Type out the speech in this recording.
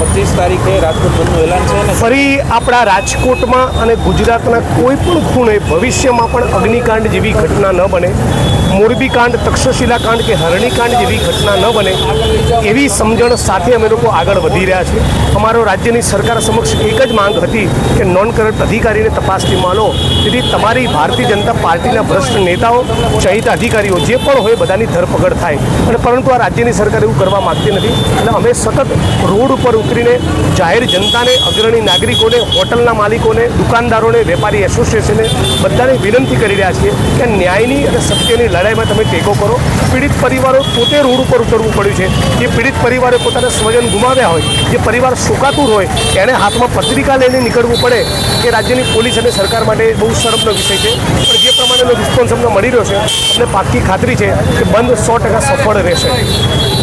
પચીસ તારીખે રાજકોટ બંધનું એલાન છે ફરી આપણા રાજકોટમાં અને ગુજરાતના કોઈ પણ ખૂણે ભવિષ્યમાં પણ અગ્નિકાંડ જેવી ઘટના ન બને. મોરબી કાંડ, તક્ષશિલા કાંડ કે હરણીકાંડ જેવી ઘટના ન બને, એવી સમજણ સાથે અમે લોકો આગળ વધી રહ્યા છીએ. અમારો રાજ્યની સરકાર સમક્ષ એક જ માંગ હતી કે નોન કરપ્ટ અધિકારીને તપાસથી લો તેથી તમારી ભારતીય જનતા પાર્ટીના ભ્રષ્ટ નેતાઓ ચહિત અધિકારીઓ જે પણ હોય બધાની ધરપકડ થાય. અને પરંતુ આ રાજ્યની સરકાર એવું કરવા માગતી નથી. એટલે અમે સતત રોડ ઉપર ઉતરીને જાહેર જનતાને અગ્રણી નાગરિકોને, હોટલના માલિકોને, દુકાનદારોને, વેપારી એસોસિએશને બધાને વિનંતી કરી રહ્યા છીએ કે ન્યાયની અને સત્યની લડાઈમાં તમે ટેકો કરો. પીડિત પરિવારો પોતે રોડ ઉપર ઉતરવું પડ્યું છે. જે પીડિત પરિવારે પોતાના સ્વજન ગુમાવ્યા હોય, જે પરિવાર શોકાતુર હોય, એને હાથમાં પત્રિકા લઈને નીકળવું પડે એ રાજ્યની પોલીસ અને સરકાર માટે બહુ શરમનો વિષય છે. પણ જે પ્રમાણેનો રિસ્પોન્સ અમને મળી રહ્યો છે, અમને પાક્કી ખાતરી છે કે બંધ સો ટકા સફળ રહેશે.